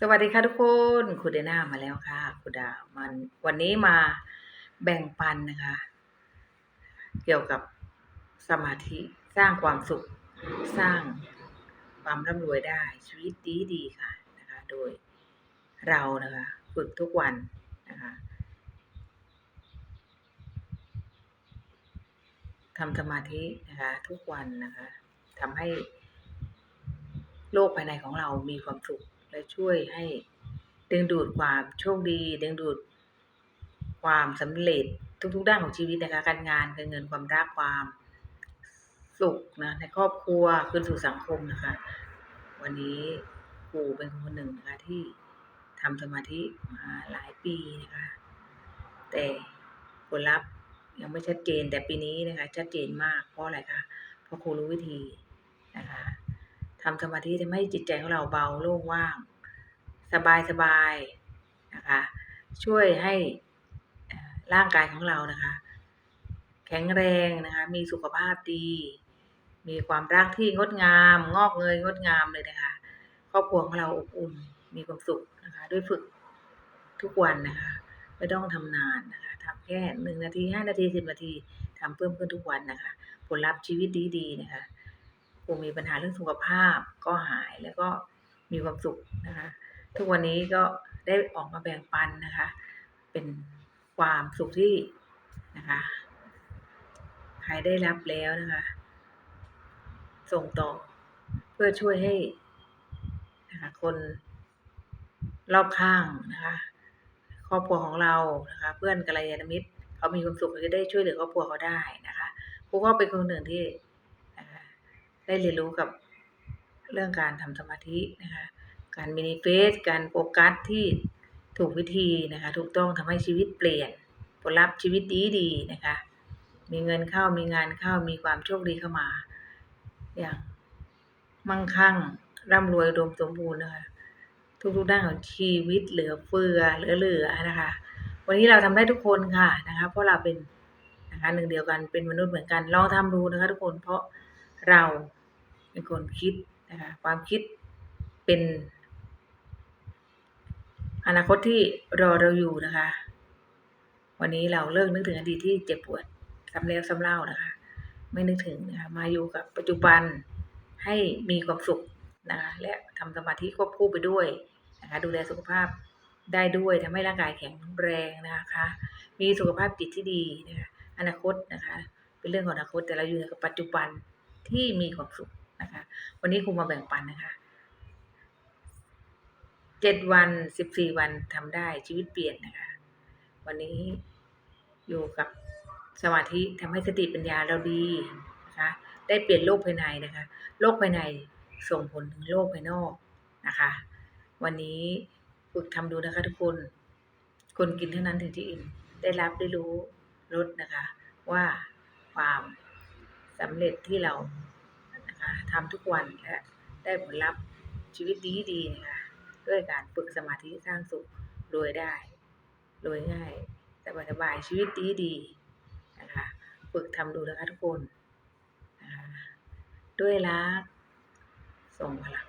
สวัสดีค่ะทุกคนคุณเดน่ามาแล้วค่ะคุณดามันวันนี้มาแบ่งปันนะคะ เกี่ยวกับสมาธิสร้างความสุขสร้างความร่ำรวยได้ชีวิตดีดีค่ะนะคะ โดยเรานะคะ ฝึกทุกวันนะคะทำสมาธินะคะ ทุกวันนะคะทำให้โลกภายในของเรามีความสุข และช่วยให้ดึงดูดความโชคดี ดึงดูดความสำเร็จทุกๆด้านของชีวิตนะคะ การงานการเงินความรักความสุขนะในครอบครัวคืนสู่สังคมนะคะ วันนี้ครูเป็นคนหนึ่งนะคะที่ทำสมาธิมาหลายปีนะคะ แต่ผลลัพธ์ยังไม่ชัดเจนแต่ปีนี้นะคะชัดเจนมากเพราะอะไรคะเพราะครูรู้วิธีนะคะ ทำสมาธิทำให้จิตใจของเราเบาโล่งว่าง สบายสบายนะคะช่วยให้ร่างกายของเรานะคะ แข็งแรงนะคะ มีสุขภาพดี มีความรักที่งดงาม งอกเงยงดงามเลยนะคะครอบครัวของเราอบอุ่นมีความสุขนะคะ ด้วยฝึกทุกวันนะคะ ไม่ต้องทำนานนะคะทำแค่หนึ่งนาทีห้านาทีสิบนาทีทำเพิ่มขึ้นทุกวันนะคะ ผลลัพธ์ชีวิตดีๆนะคะ คงมีปัญหาเรื่องสุขภาพก็หายแล้วก็มีความสุขนะคะ ทุกวันนี้ก็ได้ออกมาแบ่งปันนะคะ เป็นความสุขที่นะคะใครได้รับแล้วนะคะ ส่งต่อเพื่อช่วยให้นะคะคนรอบข้างนะคะ ครอบครัวของเรานะคะ เพื่อนกัลยาณมิตรเขามีความสุขเขาจะได้ช่วยเหลือครอบครัวเขาได้นะคะครูก็เป็นคนหนึ่งที่ ได้เรียนรู้กับเรื่องการทำสมาธินะคะ การมินิเฟส การโฟกัสที่ถูกวิธีนะคะ ถูกต้องทำให้ชีวิตเปลี่ยน ผลลัพธ์ชีวิตดีดีนะคะ มีเงินเข้ามีงานเข้ามีความโชคดีเข้ามา อย่างมั่งคั่งร่ำรวยอุดมสมบูรณ์นะคะ ทุกๆด้านของชีวิตเหลือเฟือเหลือเหลือนะคะ วันนี้เราทำได้ทุกคนค่ะนะคะ เพราะเราเป็นนะคะหนึ่งเดียวกันเป็นมนุษย์เหมือนกันลองทำดูนะคะทุกคนเพราะเรา เป็นคนคิดนะคะความคิดเป็น อนาคตที่รอเราอยู่นะคะ วันนี้เราเลิกนึกถึงอดีตที่เจ็บปวดซ้ำแล้วซ้ำเล่านะคะ ไม่นึกถึงนะคะมาอยู่กับปัจจุบันให้มีความสุขนะคะและทำสมาธิควบคู่ไปด้วยนะคะดูแลสุขภาพได้ด้วยทำให้ร่างกายแข็งแรงนะคะ มีสุขภาพจิตที่ดีนะคะอนาคตนะคะ เป็นเรื่องของอนาคตแต่เราอยู่กับปัจจุบันที่มีความสุข นะคะ วันนี้ครูมาแบ่งปันนะคะเจ็ดวันสิบสี่วันทำได้ชีวิตเปลี่ยนนะคะ วันนี้อยู่กับสมาธิทำให้สติปัญญาเราดีนะคะ ได้เปลี่ยนโลกภายในนะคะ โลกภายในส่งผลถึงโลกภายนอกนะคะ วันนี้ฝึกทำดูนะคะทุกคน คนกินเท่านั้นถึงจะอิ่มได้รับได้รู้ลดนะคะ ว่าความสำเร็จที่เรา ทำทุกวันและได้ผลลัพธ์ชีวิตดีดีนะคะด้วยการฝึกสมาธิสร้างสุขรวยได้รวยง่ายสบายสบายๆชีวิตดีดีนะคะฝึกทำดูนะคะทุกคนนะคะด้วยรักส่งพลัง